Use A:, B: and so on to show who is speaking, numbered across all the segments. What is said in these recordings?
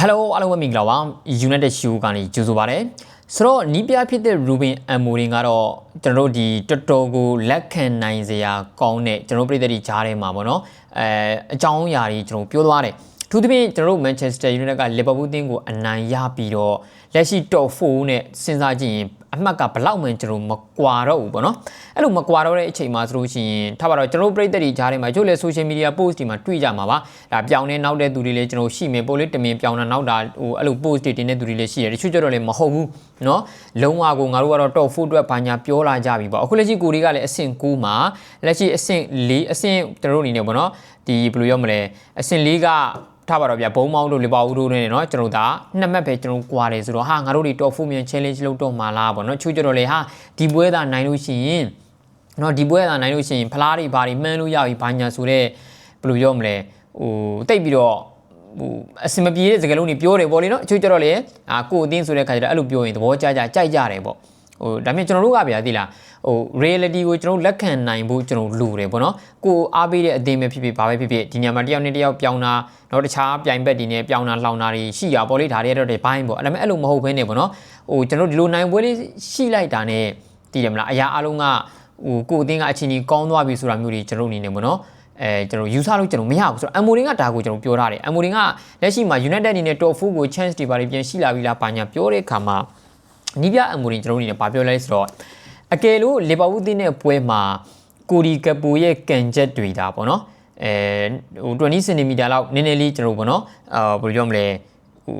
A: Hello အားလုံးပဲမင်္ဂလာပါ United Show ကနေကြိုဆိုပါရစေဆိုတော့နီးပြဖြစ်တဲ့ Ruben Amorim ကတော့ကျွန်တော်တို့ဒီတော်တော်ကိုလက်ခံနိုင်စရာကောင်းတဲ့ကျွန်တော်တို့ပြည်သက်တွေကြားထဲမှာပေါ့နော်အဲအကြောင်းအရာတွေကျွန်တော်ပြောသွားတယ်အထူးသဖြင့်ကျွန်တော်တို့ Manchester United က Liverpool တင်းကိုအနိုင်ရပြီးတော့လက်ရှိ top 4နဲ့စဉ်းစားကြည့်ရင် အမှတ်ကဘလောက်မှန်ကျွန်တော်မကွာတော့ဘူးပေါ့နော်အဲ့လိုမကွာတော့တဲ့အချိန်မှာဆိုလို့ရှိရင်ထားပါတော့ကျွန်တော်ပရိသတ်တွေကြားထဲမှာကျို့လေ social media post တွေမှာတွေ့ကြမှာပါဒါပြောင်းနေနောက်တဲ့သူတွေလည်းကျွန်တော်ရှိမယ်ပို့လေတမင်ပြောင်းနေနောက်တာဟိုအဲ့လို post တွေတင်တဲ့သူတွေလည်းရှိတယ်တချို့ကျတော့လည်းမဟုတ်ဘူးနော်လုံးဝကိုငါတို့ကတော့ top 4အတွက်ဘာညာပြောလာကြပြီပေါ့အခုလက်ရှိကိုတွေကလည်းအဆင့်9မှာလက်ရှိအဆင့်4အဆင့်ကျွန်တော်တို့အနေနဲ့ပေါ့နော်ဒီဘယ်လိုရောမလဲအဆင့်4က ထားပါတော့ဗျာဘုံမောင်းတို့လီဗာပူးတို့နဲ့เนาะကျွန်တော်ဒါနှစ်မှတ်ပဲကျွန်တော်ကွာတယ်ဆိုတော့ဟာငါတို့တွေ top 4မြန် challenge လုပ်တော့မှာလားပေါ့เนาะချိုးကြတော့လေဟာဒီပွဲသာနိုင်လို့ရှိရင်เนาะဒီပွဲသာနိုင်လို့ရှိရင်ဖလားတွေဘာတွေမှန်းလို့ရပြီဘာညာဆိုတော့ဘယ်လိုပြောမလဲဟိုတိတ်ပြီးတော့ဟိုအစမပြေတဲ့စကားလုံးတွေပြောတယ်ပေါ့လေနော်အချို့ကျတော့လေအာကိုအတင်းဆိုတဲ့ခါကျတော့အဲ့လိုပြောရင်သဘောကျကျကြိုက်ကြတယ်ပေါ့ ဟိုဒါပေမဲ့ကျွန်တော်တို့ကဗျာသိလားဟို reality ကိုကျွန်တော်လက်ခံနိုင်ဖို့ကျွန်တော်လူတယ်ပေါ့နော်ကိုအားပေးတဲ့အတင်းပဲဖြစ်ဖြစ်ဘာပဲဖြစ်ဖြစ်ဒီညမှာတယောက်နဲ့တယောက်ပြောင်းတာတော့တခြားပြိုင်ဘက်တွေနဲ့ပြောင်းတာလှောင်တာတွေရှိရပေါ့လေဒါတွေကတော့ဒီဘိုင်းပေါ့အဲ့ဒါပေမဲ့အဲ့လိုမဟုတ်ဘဲနဲ့ပေါ့နော်ဟိုကျွန်တော်ဒီလိုနိုင်ပွဲလေးရှိလိုက်တာနဲ့တည်တယ်မလားအရာအလုံးကဟိုကိုအတင်းကအချင်းကြီးကောင်းသွားပြီဆိုတာမျိုးတွေကျွန်တော်အနေနဲ့ပေါ့နော်အဲကျွန်တော်ယူဆလို့ကျွန်တော်မရဘူးဆိုတော့အမ်မိုရင်ကဒါကိုကျွန်တော်ပြောထားတယ်အမ်မိုရင်ကလက်ရှိမှာ United အနေနဲ့ top 4ကို chance တွေပါပြန်ရှိလာပြီလားဘာညာပြောတဲ့အခါမှာ နီးပြအမ်မိုရင်ကျွန်တော်အနေနဲ့ဗာပြောလိုက်ဆိုတော့အကယ်လို့လီဗာပူးတင်းတဲ့ပွဲမှာကိုဒီကပူရဲ့ကန်ချက်တွေဒါပေါ့နော်အဲဟို20စင်တီမီတာလောက်နည်းနည်းလေးကျွန်တော်ပေါ့နော်အာဘယ်လိုပြောမလဲဟို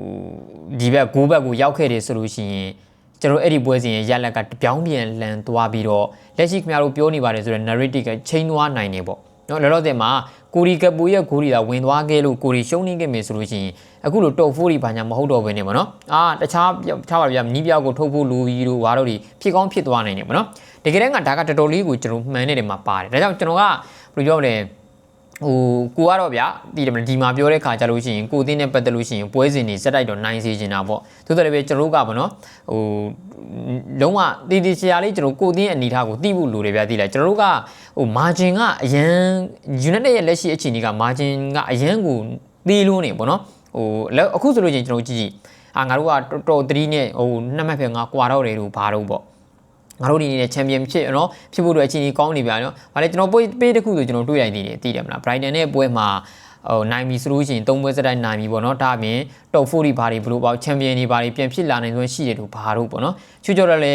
A: ဒီဘက်ဂိုးဘက်ကိုရောက်ခဲ့တယ်ဆိုလို့ရှိရင်ကျွန်တော်အဲ့ဒီပွဲစဉ်ရဲ့ရလက်ကတပြောင်းပြန်လန်သွားပြီးတော့လက်ရှိခင်ဗျားတို့ပြောနေပါတယ်ဆိုတော့ narrative ကချိန်သွားနိုင်နေပေါ့ နော်လောလောဆယ်မှာကိုရီကပူရဲ့ဂိုးရီသာဝင်သွားခဲ့လို့ကိုရီရှုံးနေခဲ့မယ်ဆိုလို့ရှိရင်အခုလိုတော့4ဒီဘာညာမဟုတ်တော့ဘဲနေပေါ့နော်အာတခြားခြားပါဗျာနီးပြောက်ကိုထုတ်ဖို့လိုပြီးတော့ဝါတော့ဒီဖြစ်ကောင်းဖြစ်သွားနိုင်တယ်ပေါ့နော်တကယ်တမ်းကဒါကတော်တော်လေးကိုကျွန်တော်မှန်နေတယ်မှာပါတယ်ဒါကြောင့်ကျွန်တော်ကဘယ်လိုပြောမလဲ ဟိုကိုကတော့ဗျာဒီဒီမှာပြောတဲ့ခါကြလို့ရှိရင်ကိုတင်းနဲ့ပတ်သက်လို့ရှိရင်ပွဲစဉ်တွေစက်တိုက်တော့နိုင်စေချင်တာပေါ့သို့တော်လည်းပဲကျွန်တော်ကပေါ့နော်ဟိုလုံးဝတည်တည်ချာလေးကျွန်တော်ကိုတင်းအနေထားကိုတိဖို့လိုတယ်ဗျာသိလားကျွန်တော်တို့ကဟို margin ကအရန် United ရဲ့လက်ရှိအခြေအနေက margin ကအရန်ကိုသေးလို့နေပေါ့နော်ဟိုအခုဆိုလို့ချင်းကျွန်တော်ကြည့်ကြည့်အာငါတို့ကတော်3နဲ့ဟိုနှစ်မှတ်ဖက်ငါကွာတော့တယ်လို့ဘာတော့ပေါ့ ငါတို့ဒီနေ့ချန်ပီယံဖြစ်နော်ဖြစ်ဖို့အတွက်အချိန်ကြီးကောင်းနေပြန်နော်။ဗါလေကျွန်တော်ပေးပေးတစ်ခုဆိုကျွန်တော်တွေ့လိုက်သေးတယ်သိတယ်မလား။ Brighton နဲ့ပွဲမှာဟိုနိုင်ပြီဆိုလို့ရှိရင်သုံးပွဲစတိုင်းနိုင်ပြီပေါ့နော်။ဒါအပြင် top 4တွေဘာတွေဘလို့ပေါ့ချန်ပီယံတွေဘာတွေပြန်ဖြစ်လာနိုင်စွမ်းရှိတယ်လို့ဘာလို့ပေါ့နော်။ချွတ်ကြော်တော့လေ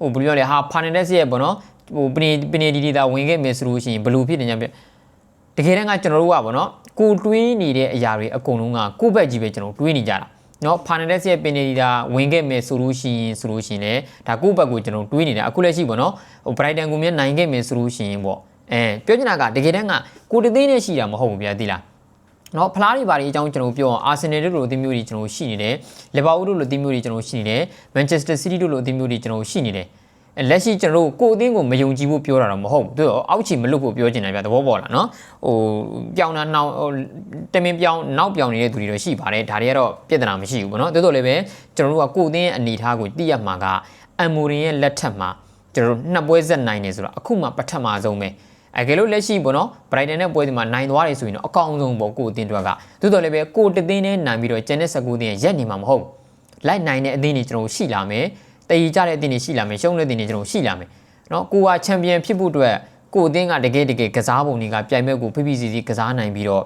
A: ဟိုဘယ်လိုပြောလဲဟာ Fernandes ရဲ့ပေါ့နော်။ဟိုပနေပနေဒီဒီတာဝင်ခဲ့မယ်ဆိုလို့ရှိရင်ဘလို့ဖြစ်နေကြပြတကယ်တမ်းကကျွန်တော်တို့ကပေါ့နော်။ကိုတွေးနေတဲ့အရာတွေအကုန်လုံးကကိုယ့်ဘက်ကြီးပဲကျွန်တော်တွေးနေကြတာ။ နော်ဖာနဒက်စ်ရဲ့ပင်နေဒါဝင်ခဲ့မယ်ဆိုလို့ရှိရင်ဆိုလို့ရှိရင်လည်းဒါကိုယ့်ဘက်ကိုကျွန်တော်တွေးနေတာအခုလက်ရှိပေါ့နော်ဟိုဘရိုက်တန်ကိုမြင်နိုင်ခဲ့မယ်ဆိုလို့ရှိရင်ပေါ့အဲပြောချင်တာကတကယ်တမ်းကကိုတသိန်းနဲ့ရှိတာမဟုတ်ဘူးဗျာသိလားနော်ဖလားတွေဘာတွေအကြောင်းကျွန်တော်ပြောအောင်အာဆင်နယ်တို့လိုအသင်းမျိုးတွေကျွန်တော်ရှိနေတယ်လီဗာပူးတို့လိုအသင်းမျိုးတွေကျွန်တော်ရှိနေတယ်မန်ချက်စတာစီးတီးတို့လိုအသင်းမျိုးတွေကျွန်တော်ရှိနေတယ် လက်ရှိကျွန်တော်တို့ကိုအသင်းကိုမယုံကြည်ဖို့ပြောတာတော့မဟုတ်ဘူးသူအောက်ချီမလွတ်ဖို့ပြောချင်တယ်ဗျသဘောပေါက်လားနော်ဟိုပြောင်းတာနောက်ဟိုတမင်ပြောင်းနောက်ပြောင်းနေတဲ့သူတွေတော့ရှိပါတယ်ဒါတွေကတော့ပြဿနာမရှိဘူးပေါ့နော်တိုးတိုးလည်းပဲကျွန်တော်တို့ကကိုအသင်းရဲ့အနေအထားကိုသိရမှာကအမ်မိုရင်ရဲ့လက်ထက်မှာကျွန်တော်တို့နှစ်ပွဲဆက်နိုင်နေဆိုတော့အခုမှပထမဆုံးပဲအဲကဲလို့လက်ရှိပေါ့နော်ဘရိုက်တန်နဲ့ပွဲဒီမှာနိုင်သွားတယ်ဆိုရင်တော့အကောင်းဆုံးပေါ့ကိုအသင်းတွေကတိုးတိုးလည်းပဲကိုတသင်းနဲ့နိုင်ပြီးတော့ကျန်တဲ့19သင်းရဲ့ရက်နေမှာမဟုတ်လိုက်နိုင်တဲ့အသင်းတွေကျွန်တော်ရှိလာမယ် တည်ကြတဲ့အသင်းတွေရှိလာမယ်ရှုံးတဲ့သင်းတွေကျွန်တော်ရှိလာမယ်เนาะကိုကချန်ပီယံဖြစ်ဖို့အတွက်ကိုအသင်းကတကယ်တကယ်ကစားပုံတွေကပြိုင်ဘက်ကိုဖိဖိစီစီကစားနိုင်ပြီးတော့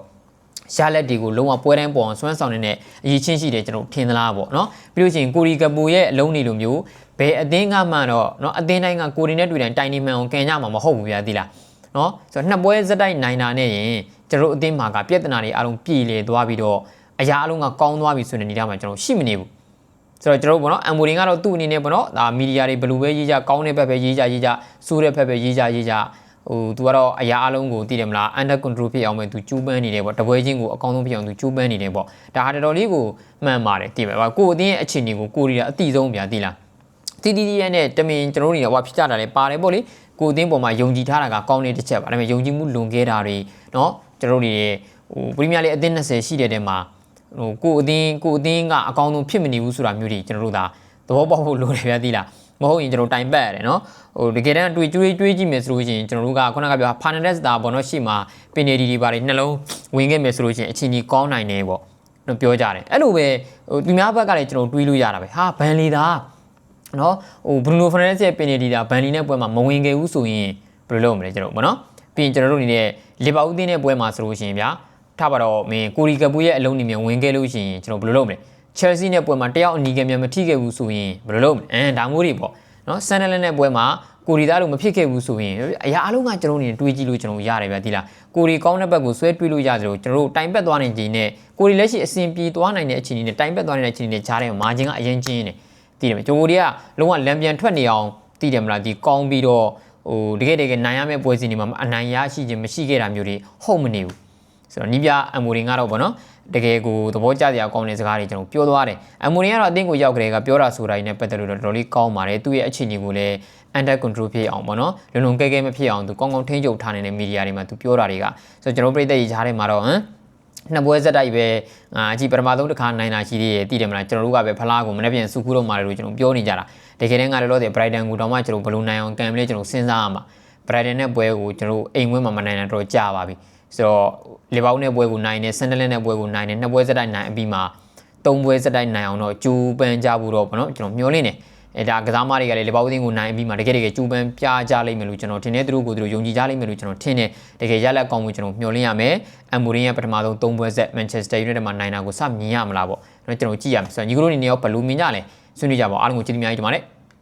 A: ရလက်တွေကိုလုံးဝပွဲတိုင်းပေါ်အောင်စွမ်းဆောင်နေတဲ့အရေးချင်းရှိတယ်ကျွန်တော်ထင်သလားပေါ့เนาะပြီးလို့ရှိရင်ကိုရီကပူရဲ့အလုံးနေလိုမျိုးဘယ်အသင်းကမှတော့เนาะအသင်းတိုင်းကကိုရီနဲ့တွေ့တိုင်းတိုင်နေမှန်အောင်ကန်ကြမှာမဟုတ်ဘူးဗျာသိလားเนาะဆိုတော့နှစ်ပွဲစတိုက်နိုင်တာနဲ့ရင်ကျွန်တော်အသင်းမှာကပြဿနာတွေအလုံးပြည်လေသွားပြီးတော့အရာအလုံးကကောင်းသွားပြီဆိုတဲ့နေရာမှာကျွန်တော်ရှိမနေဘူး ဆိုတော့ကျွန်တော်တို့ပေါ့နော်အမ်မိုရင်ကတော့သူ့အနေနဲ့ပေါ့နော်ဒါမီဒီယာတွေဘယ်လိုပဲရေးကြကောင်းတဲ့ဘက်ပဲရေးကြရေးကြဆိုးတဲ့ဘက်ပဲရေးကြရေးကြဟိုသူကတော့အရာအလုံးကိုသိတယ်မလား under control ဖြစ်အောင်ပဲသူကျူးပန်းနေတယ်ပေါ့တပွဲချင်းကိုအကောင်းဆုံးဖြစ်အောင်သူကျူးပန်းနေတယ်ပေါ့ဒါဟာတော်တော်လေးကိုမှန်ပါတယ်သိမယ်ပါကိုအတင်းရဲ့အခြေအနေကိုကိုရီးယားအတိဆုံးဗျာသိလားတီတီတီရဲ့နဲ့တမင်ကျွန်တော်တို့နေတော့ဟောဖြစ်ကြတာလေပါတယ်ပေါ့လေကိုအတင်းပေါ်မှာယုံကြည်ထားတာကကောင်းတဲ့တစ်ချက်ပါဒါပေမဲ့ယုံကြည်မှုလွန်ခဲ့တာတွေเนาะကျွန်တော်တို့တွေဟိုပရီးမီးယားလိအသင်း20ရှိတဲ့တဲမှာ ဟိုကိုအသင်းကိုအသင်းကအကောင်းဆုံးဖြစ်မနေဘူးဆိုတာမျိုးတွေကျွန်တော်တို့ဒါသဘောပေါက်ဖို့လိုတယ်ဗျာသိလားမဟုတ်ရင်ကျွန်တော်တိုင်ပတ်ရတယ်နော်ဟိုတကယ်တမ်းတွေ့ကျွေးကျွေးကြည့်မယ်ဆိုလို့ရှိရင်ကျွန်တော်တို့ကခုနကပြောဖာနဒက်စ်တာဘောနော်ရှေ့မှာပင်နေဒီဒီပါတွေနှလုံးဝင်ခဲ့မယ်ဆိုလို့ရှိရင်အချင်းကြီးကောင်းနိုင်တယ်ပေါ့တော့ပြောကြတယ်အဲ့လိုပဲဟိုသူများဘက်ကလည်းကျွန်တော်တွေးလို့ရတာပဲဟာဘန်လီသားနော်ဟိုဘရူနိုဖရနက်စ်ရဲ့ပင်နီဒီတာဘန်လီနဲ့ပွဲမှာမဝင်ခဲ့ဘူးဆိုရင်ဘယ်လိုလုပ်မလဲကျွန်တော်ဗောနော်ပြီးရင်ကျွန်တော်တို့အနေနဲ့လီဗာပူးတင်းတဲ့ပွဲမှာဆိုလို့ရှိရင်ဗျာ ထားပါတော့မင်းကိုရီကပူရဲ့အလုံးနေမြန်ဝင်ခဲ့လို့ရှိရင်ကျွန်တော်ဘယ်လိုလုပ်မလဲ Chelsea နဲ့ပွဲမှာတယောက်အနီးကမြန်မထိခဲ့ဘူးဆိုရင်ဘယ်လိုလုပ်မလဲအဲဒါမျိုးတွေပေါ့နော်ဆန်နယ်လန်နဲ့ပွဲမှာကိုရီသားလို့မဖြစ်ခဲ့ဘူးဆိုရင်အရာအလုံးကကျွန်တော်တို့နေတွေးကြည့်လို့ကျွန်တော်ရတယ်ဗျာဒီလားကိုရီကောင်းတဲ့ဘက်ကိုဆွဲတွေးလို့ရတယ်လို့ကျွန်တော်တို့တိုင်ပက်သွားနေခြင်းနဲ့ကိုရီလက်ရှိအစဉ်ပြေသွားနိုင်တဲ့အခြေအနေနဲ့တိုင်ပက်သွားနေတဲ့အခြေအနေနဲ့ကြားထဲမှာမာဂျင်ကအရင်ချင်းနေတည်တယ်မဂျိုကိုရီကလုံးဝလမ်းပြန်ထွက်နေအောင်တည်တယ်မလားဒီကောင်းပြီးတော့ဟိုတကယ်တကယ်နိုင်ရမယ့်ပွဲစဉ်တွေမှာအနိုင်ရရှိခြင်းမရှိခဲ့တာမျိုးတွေဟုတ်မနေဘူး ဆိုတော့နီးပြအမိုရင်ကတော့ဗောနော်တကယ်ကိုသဘောကျစရာကောင်းတဲ့စကားတွေကျွန်တော်ပြောသွားတယ်အမိုရင်ကတော့အသင်းကိုရောက်ကြတဲ့ကပြောတာဆိုတာတွေနဲ့ပတ်သက်လို့တော့တော်တော်လေးကောင်းပါတယ်သူ့ရဲ့အခြေအနေကိုလည်း under control ဖြစ်အောင်ဗောနော်လုံလုံကဲကဲမဖြစ်အောင်သူကောင်းကောင်းထိန်းချုပ်ထားနေတဲ့မီဒီယာတွေမှာသူပြောတာတွေကဆိုတော့ကျွန်တော်ပြည်သက်ရေးချားထဲမှာတော့ဟမ်နှစ်ပွဲဆက်တိုက်ပဲအာအကြည့်ပထမဆုံးတစ်ခါနိုင်တာရှိသေးတယ်တည်တယ်မလားကျွန်တော်တို့ကပဲဖလားကိုမနေ့ပြန်စုခုတော့မှာလို့ကျွန်တော်ပြောနေကြတာတကယ်တမ်းကလည်းတော့ဒီ Brighton ကိုတော့မှကျွန်တော်ဘယ်လိုနိုင်အောင်ကံမလဲကျွန်တော်စဉ်းစားရမှာ Brighton နဲ့ပွဲကိုကျွန်တော်အိမ်ဝင်းမှာမနိုင်တာတော့ကြာပါပြီ ဆိုတော့လီဗာပူးနဲ့ပွဲကိုနိုင်တယ်ဆန်ဒလန်နဲ့ပွဲကိုနိုင်တယ်နှစ်ပွဲဆက်တိုက်နိုင်အပြီးမှာသုံးပွဲဆက်တိုက်နိုင်အောင်တော့ကျူးပန်းကြဘူးတော့ဗောနော်ကျွန်တော်မျှော်လင့်တယ်အဲဒါကစားမတွေကလည်းလီဗာပူးတင်းကိုနိုင်အပြီးမှာတကယ်တကယ်ကျူးပန်းပြကြလိမ့်မယ်လို့ကျွန်တော်ထင်တယ်သူတို့ကိုသူတို့ယုံကြည်ကြလိမ့်မယ်လို့ကျွန်တော်ထင်တယ်တကယ်ရလက်ကောင်းမှုကျွန်တော်မျှော်လင့်ရမယ်အမိုရင်ရဲ့ပထမဆုံးသုံးပွဲဆက်မန်ချက်စတာယူနိုက်တက်မှာနိုင်တာကိုစမြင်ရမလားပေါ့နော်ကျွန်တော်ကြည့်ရမယ်ဆိုတော့ညီကတို့အနေနဲ့ရောဘယ်လိုမြင်ကြလဲဆွေးနွေးကြပါဦးအားလုံးကိုကျေးဇူးများကြီးတင်ပါတယ်